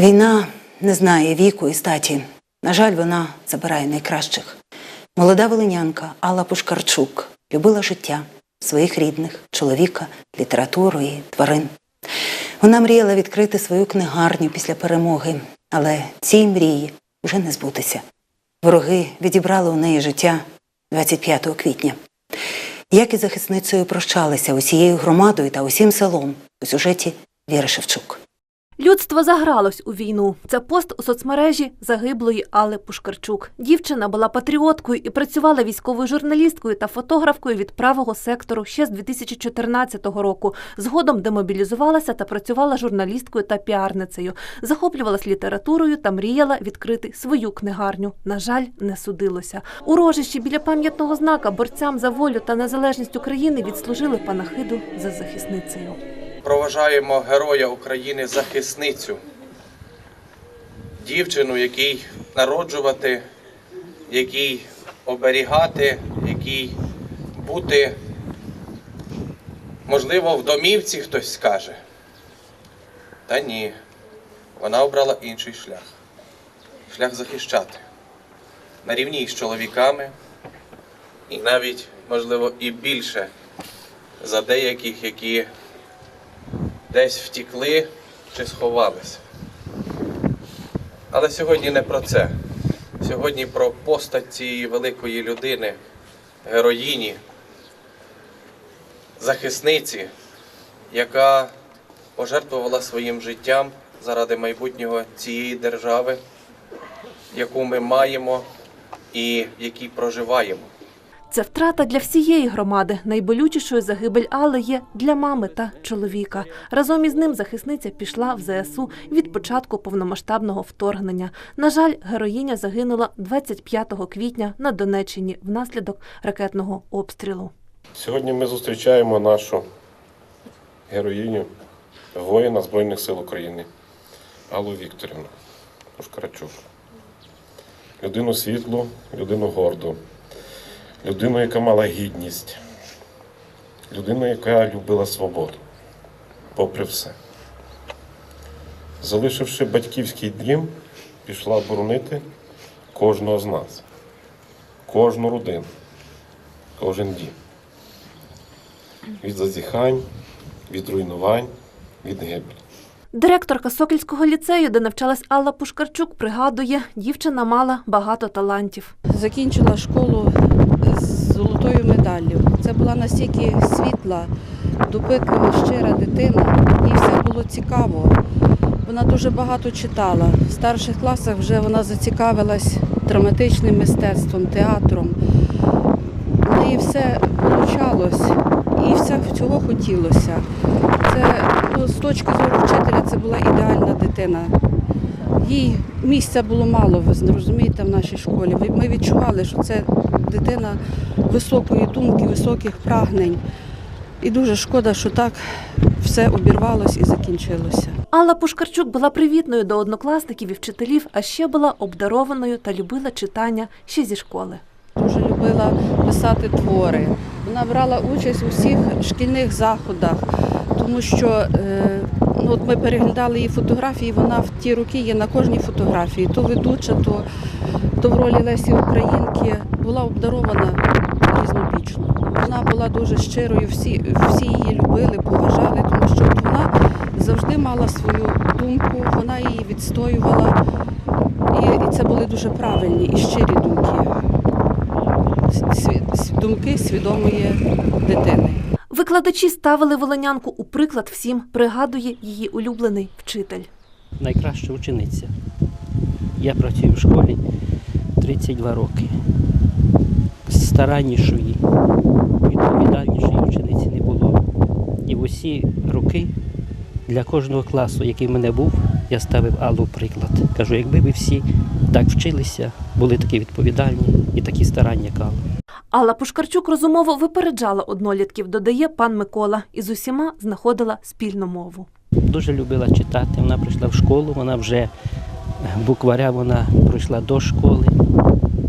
Війна не знає віку і статі. На жаль, вона забирає найкращих. Молода волинянка Алла Пушкарчук любила життя, своїх рідних, чоловіка, літературу і тварин. Вона мріяла відкрити свою книгарню після перемоги, але цій мрії вже не збутися. Вороги відібрали у неї життя 25 квітня. Як із захисницею прощалися усією громадою та усім селом у сюжеті Віри Шевчук. Людство загралось у війну. Це пост у соцмережі загиблої Алли Пушкарчук. Дівчина була патріоткою і працювала військовою журналісткою та фотографкою від правого сектору ще з 2014 року. Згодом демобілізувалася та працювала журналісткою та піарницею. Захоплювалась літературою та мріяла відкрити свою книгарню. На жаль, не судилося. У рожищі біля пам'ятного знака борцям за волю та незалежність України відслужили панахиду за захисницею. Проважаємо героя України захисницю, дівчину, якій народжувати, якій оберігати, якій бути, можливо, в домівці хтось скаже. Та ні, вона обрала інший шлях. Шлях захищати. На рівні з чоловіками, і навіть, можливо, і більше за деяких, які десь втікли чи сховалися. Але сьогодні не про це. Сьогодні про постать цієї великої людини, героїні, захисниці, яка пожертвувала своїм життям заради майбутнього цієї держави, яку ми маємо і в якій проживаємо. Це втрата для всієї громади. Найболючішою загибель Алли є для мами та чоловіка. Разом із ним захисниця пішла в ЗСУ від початку повномасштабного вторгнення. На жаль, героїня загинула 25 квітня на Донеччині внаслідок ракетного обстрілу. Сьогодні ми зустрічаємо нашу героїню, воїна Збройних сил України Аллу Вікторівну Пушкарчук. Людину світлу, людину горду, людину, яка мала гідність, людину, яка любила свободу, попри все. Залишивши батьківський дім, пішла боронити кожного з нас, кожну родину, кожен дім від зазіхань, від руйнувань, від гибелі. Директорка Сокільського ліцею, де навчалась Алла Пушкарчук, пригадує, дівчина мала багато талантів. закінчила школу золотою медаллю. Це була настільки світла, допитлива, щира дитина, їй все було цікаво. Вона дуже багато читала. В старших класах вже вона зацікавилась драматичним мистецтвом, театром. Неї все получалось і все цього хотілося. Це ну, з точки зору вчителя це була ідеальна дитина. Їй місця було мало, ви розумієте, в нашій школі. Ми відчували, що це дитина високої думки, високих прагнень. І дуже шкода, що так все обірвалось і закінчилося. Алла Пушкарчук була привітною до однокласників і вчителів, а ще була обдарованою та любила читання ще зі школи. Дуже любила писати твори. Вона брала участь у всіх шкільних заходах, тому що е, ну, от ми переглядали її фотографії, вона в ті роки є на кожній фотографії, то ведуча, то, то в ролі Лесі Українки була обдарована різнобічно. Вона була дуже щирою, всі, всі її любили, поважали, тому що вона завжди мала свою думку, вона її відстоювала. І, і це були дуже правильні і щирі думки думки свідомої дитини. Викладачі ставили волонянку у приклад всім, пригадує її улюблений вчитель. найкраща учениця. Я працюю в школі 32 роки. Стараннішої, відповідальнішої учениці не було. І в усі роки для кожного класу, який в мене був, я ставив Аллу приклад. Кажу, якби ви всі так вчилися, були такі відповідальні і такі старання, як Алла. Пушкарчук розумово випереджала однолітків, додає пан Микола, і з усіма знаходила спільну мову. Дуже любила читати. Вона прийшла в школу, вона вже букваря вона пройшла до школи.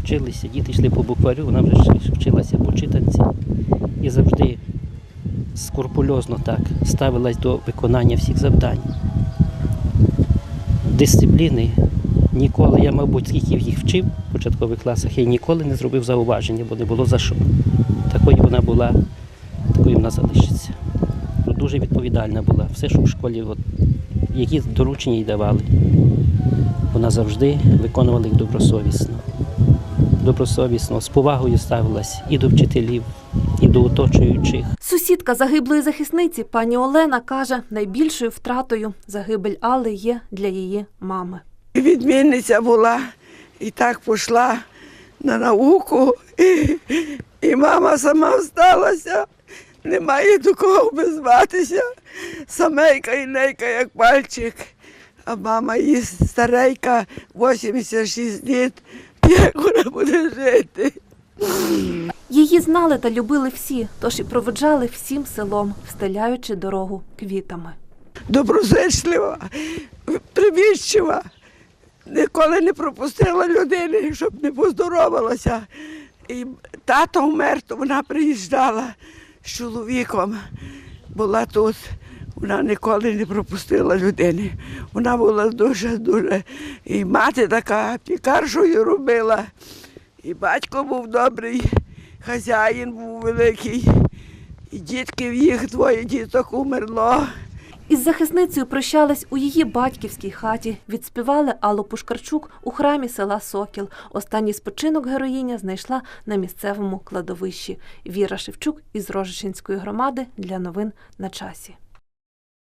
Вчилися, діти йшли по букварю, вона вже вчилася по читанці і завжди скрупульозно так ставилась до виконання всіх завдань. дисципліни ніколи, я, мабуть, скільки їх вчив в початкових класах, я ніколи не зробив зауваження, бо не було за що. Такою вона була, такою вона залишиться. Ну, Дуже відповідальна була. Все, що в школі, от, які доручення їй давали, вона завжди виконувала їх добросовісно. Добросовісно, з повагою ставилась і до вчителів, і до оточуючих. Сусідка загиблої захисниці пані Олена каже, найбільшою втратою загибель Алли є для її мами. Відмінниця була і так пішла на науку, і, і мама сама всталася, немає до кого безватися. Самейка і нейка, як пальчик. А мама її старейка, 86 літ, як вона буде жити. Її знали та любили всі, тож і проведжали всім селом, встеляючи дорогу квітами. доброзичлива, привіщива. Ніколи не пропустила людини, щоб не поздоровалася. І тато вмер, то вона приїжджала з чоловіком. Була тут. Вона ніколи не пропустила людини. Вона була дуже-дуже. І мати така пікаршою робила. І батько був добрий, хазяїн був великий. І дітків їх двоє діток умерло. Із захисницею прощались у її батьківській хаті. Відспівали Аллу Пушкарчук у храмі села Сокіл. Останній спочинок героїня знайшла на місцевому кладовищі. Віра Шевчук із Рожичинської громади для новин на часі.